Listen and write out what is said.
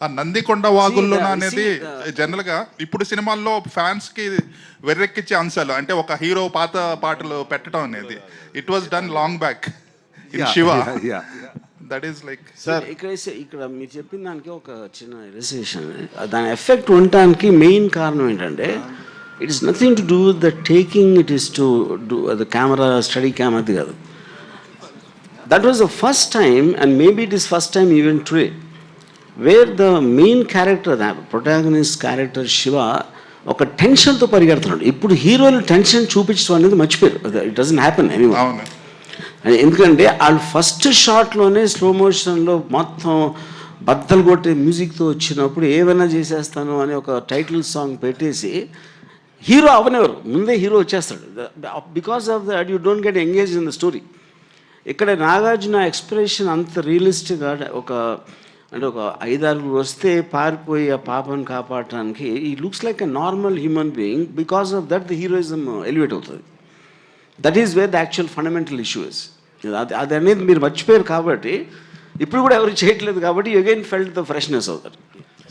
ఆ నందికొండ వాగుల్లోన అనేది జనరల్గా ఇప్పుడు సినిమాల్లో ఫ్యాన్స్కి వెర్రెక్కిచ్చే అంశాలు అంటే ఒక హీరో పాత పాటలు పెట్టడం అనేది. It was done long back in Siva that is like sir ఇక్కడ ఇక్కడ మీరు చెప్పిన దానికి ఒక చిన్న రిలేషన్ దాని ఎఫెక్ట్ ఉండటానికి మెయిన్ కారణం ఏంటంటే it is nothing to do the taking it is to do the camera study camera అది కాదు. That was the first time and maybe it is first time even today where the main character the protagonist character Siva ఒక టెన్షన్తో పరిగెడుతున్నాడు. ఇప్పుడు హీరోలు tension చూపించడం అనేది మర్చిపోయారు. It doesn't happen any ఎందుకంటే వాళ్ళు ఫస్ట్ షాట్లోనే స్లో మోషన్లో మొత్తం బద్దలు కొట్టే మ్యూజిక్తో వచ్చినప్పుడు ఏమైనా చేసేస్తాను అని ఒక టైటిల్ సాంగ్ పెట్టేసి హీరో అవనెవరు ముందే హీరో వచ్చేస్తాడు. Because of that you don't get engage in the story ఇక్కడ నాగార్జున ఎక్స్ప్రెషన్ అంత రియలిస్టిక్గా ఒక అంటే ఒక ఐదారుగురు వస్తే పారిపోయి ఆ పాపను కాపాడటానికి ఈ looks like a normal human being because of that the heroism elevate అవుతుంది. That is where the actual fundamental issue is అది అది అనేది మీరు మర్చిపోయారు కాబట్టి ఇప్పుడు కూడా ఎవరు చేయట్లేదు కాబట్టి అగైన్ ఫెల్ట్ ద ఫ్రెష్నెస్ అవుతారు